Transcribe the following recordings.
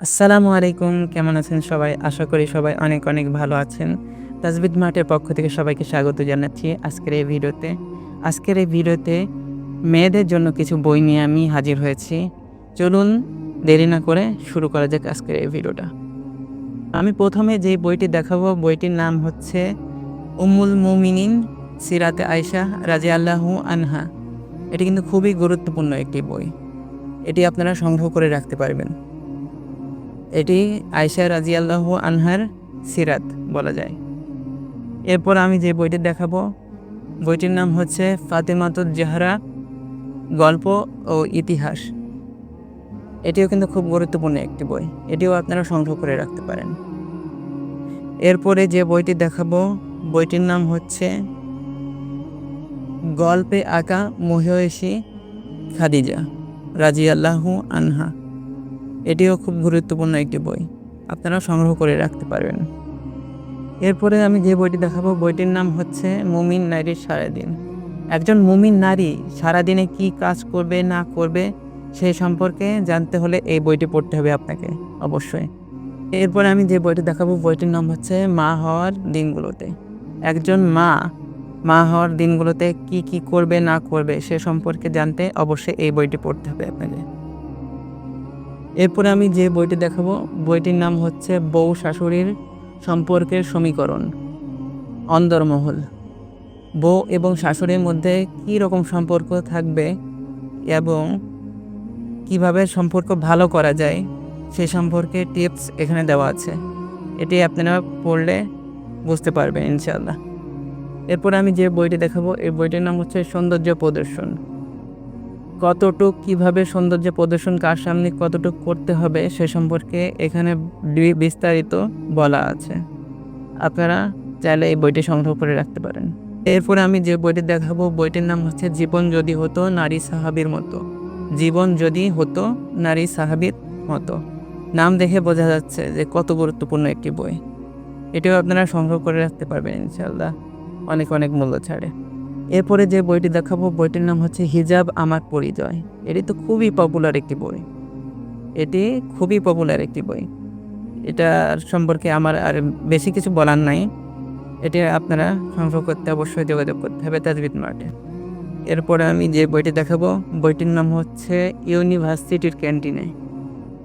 আসসালামু আলাইকুম, কেমন আছেন সবাই? আশা করি সবাই অনেক অনেক ভালো আছেন। তাজবিদ মাঠের পক্ষ থেকে সবাইকে স্বাগত জানাচ্ছি আজকের এই ভিডিওতে। আজকের এই ভিডিওতে মেয়েদের জন্য কিছু বই নিয়ে আমি হাজির হয়েছি। চলুন দেরি না করে শুরু করা যাক আজকের এই ভিডিওটা। আমি প্রথমে যে বইটি দেখাবো, বইটির নাম হচ্ছে উমুল মুমিনিন, সিরাতে আয়সা রাজি আল্লাহু আনহা। এটি কিন্তু খুবই গুরুত্বপূর্ণ একটি বই। এটি আপনারা সংগ্রহ করে রাখতে পারবেন। এটি আয়সা রাজিয়াল্লাহু আনহার সিরাত বলা যায়। এরপর আমি যে বইটি দেখাবো, বইটির নাম হচ্ছে ফাতেমাতুল জাহরা, গল্প ও ইতিহাস। এটিও কিন্তু খুব গুরুত্বপূর্ণ একটি বই, এটিও আপনারা সংগ্রহ করে রাখতে পারেন। এরপরে যে বইটি দেখাবো, বইটির নাম হচ্ছে গল্পে আঁকা মহিষী খাদিজা রাজিয়াল্লাহু আনহা। এটিও খুব গুরুত্বপূর্ণ একটি বই। আপনারা সংগ্রহ করে রাখতে পারবেন। এরপরে আমি যে বইটি দেখাবো, বইটির নাম হচ্ছে মুমিন নারীর সারাদিন। একজন মুমিন নারী সারাদিনে কি কাজ করবে, না করবে সেই সম্পর্কে জানতে হলে এই বইটি পড়তে হবে আপনাকে, অবশ্যই। এরপরে আমি যে বইটি দেখাবো, বইটির নাম হচ্ছে মা হওয়ার দিনগুলোতে। একজন মা মা হওয়ার দিনগুলোতে কি কি করবে, না করবে, সে সম্পর্কে জানতে অবশ্যই এই বইটি পড়তে হবে আপনাকে। এরপরে আমি যে বইটি দেখাবো, বইটির নাম হচ্ছে বউ শাশুড়ির সম্পর্কের সমীকরণ অন্দরমহল বউ এবং শাশুড়ির মধ্যে কী রকম সম্পর্ক থাকবে এবং কীভাবে সম্পর্ক ভালো করা যায়, সে সম্পর্কে টিপস এখানে দেওয়া আছে। এটি আপনারা পড়লে বুঝতে পারবেন ইনশাল্লাহ এরপরে আমি যে বইটি দেখাবো, এই বইটির নাম হচ্ছে সৌন্দর্য প্রদর্শন। কতটুক কীভাবে সৌন্দর্য প্রদর্শন কার সামনে কতটুক করতে হবে সে সম্পর্কে এখানে বিস্তারিত বলা আছে। আপনারা চাইলে এই বইটি সংগ্রহ করে রাখতে পারেন। এরপরে আমি যে বইটি দেখাবো, বইটির নাম হচ্ছে জীবন যদি হতো নারী সাহাবীর মতো। জীবন যদি হতো নারী সাহাবীর মতো। নাম দেখে বোঝা যাচ্ছে যে কত গুরুত্বপূর্ণ একটি বই। এটিও আপনারা সংগ্রহ করে রাখতে পারবেন ইনশাল্লাহ অনেক অনেক মূল্য ছাড়ে। এরপরে যে বইটি দেখাবো, বইটির নাম হচ্ছে হিজাব আমার পরিচয়। এটি তো খুবই পপুলার একটি বই। এটি খুবই পপুলার একটি বই। এটার সম্পর্কে আমার আর বেশি কিছু বলার নাই। এটি আপনারা সংগ্রহ করতে অবশ্যই যোগাযোগ করতে হবে তাজবিদ মার্টে এরপরে আমি যে বইটি দেখাবো, বইটির নাম হচ্ছে ইউনিভার্সিটির ক্যান্টিনে।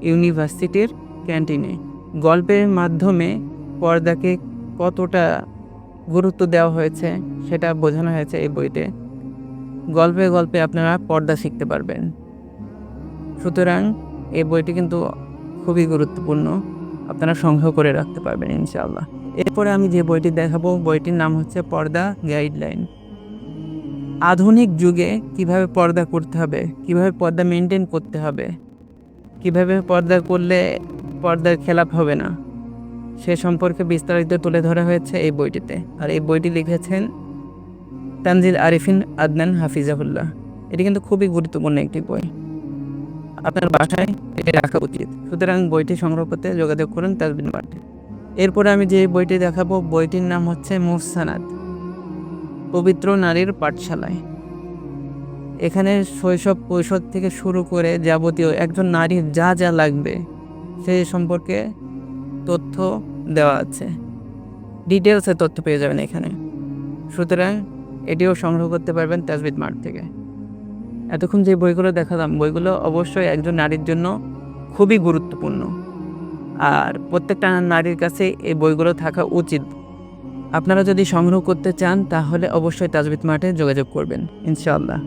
ইউনিভার্সিটির ক্যান্টিনে। গল্পের মাধ্যমে পর্দাকে কতটা গুরুত্ব দেওয়া হয়েছে, সেটা বোঝানো হয়েছে এই বইতে। গল্পে গল্পে আপনারা পর্দা শিখতে পারবেন। সুতরাং এই বইটি কিন্তু খুবই গুরুত্বপূর্ণ, আপনারা সংগ্রহ করে রাখতে পারবেন ইনশাআল্লাহ। এরপরে আমি যে বইটি দেখাবো, বইটির নাম হচ্ছে পর্দা গাইডলাইন। আধুনিক যুগে কীভাবে পর্দা করতে হবে, কীভাবে পর্দা মেনটেন করতে হবে, কীভাবে পর্দা করলে পর্দার খেলাপ হবে না সে সম্পর্কে বিস্তারিত তুলে ধরা হয়েছে এই বইটিতে। আর এই বইটি লিখেছেন তানজিল আরিফিন আদনান হাফিজাহুল্লাহ। এটি কিন্তু খুবই গুরুত্বপূর্ণ একটি বই। আপনার বাসায় এটি রাখা উচিত। সুতরাং বইটি সংগ্রহ করতে যোগাযোগ করুন তাজবিন মার্টে এরপরে আমি যে বইটি দেখাবো, বইটির নাম হচ্ছে মুহসানাত পবিত্র নারীর পাঠশালায়। এখানে শৈশব কৈশোর থেকে শুরু করে যাবতীয় একজন নারীর যা যা লাগবে সে সম্পর্কে তথ্য দেওয়া আছে। ডিটেলসে তথ্য পেয়ে যাবেন এখানে। সুতরাং এটিও সংগ্রহ করতে পারবেন তাজবিদ মার্ট থেকে। এতক্ষণ যে বইগুলো দেখালাম, বইগুলো অবশ্যই একজন নারীর জন্য খুবই গুরুত্বপূর্ণ। আর প্রত্যেকটা নারীর কাছে এই বইগুলো থাকা উচিত। আপনারা যদি সংগ্রহ করতে চান, তাহলে অবশ্যই তাজবিদ মার্টে যোগাযোগ করবেন, ইনশাআল্লাহ।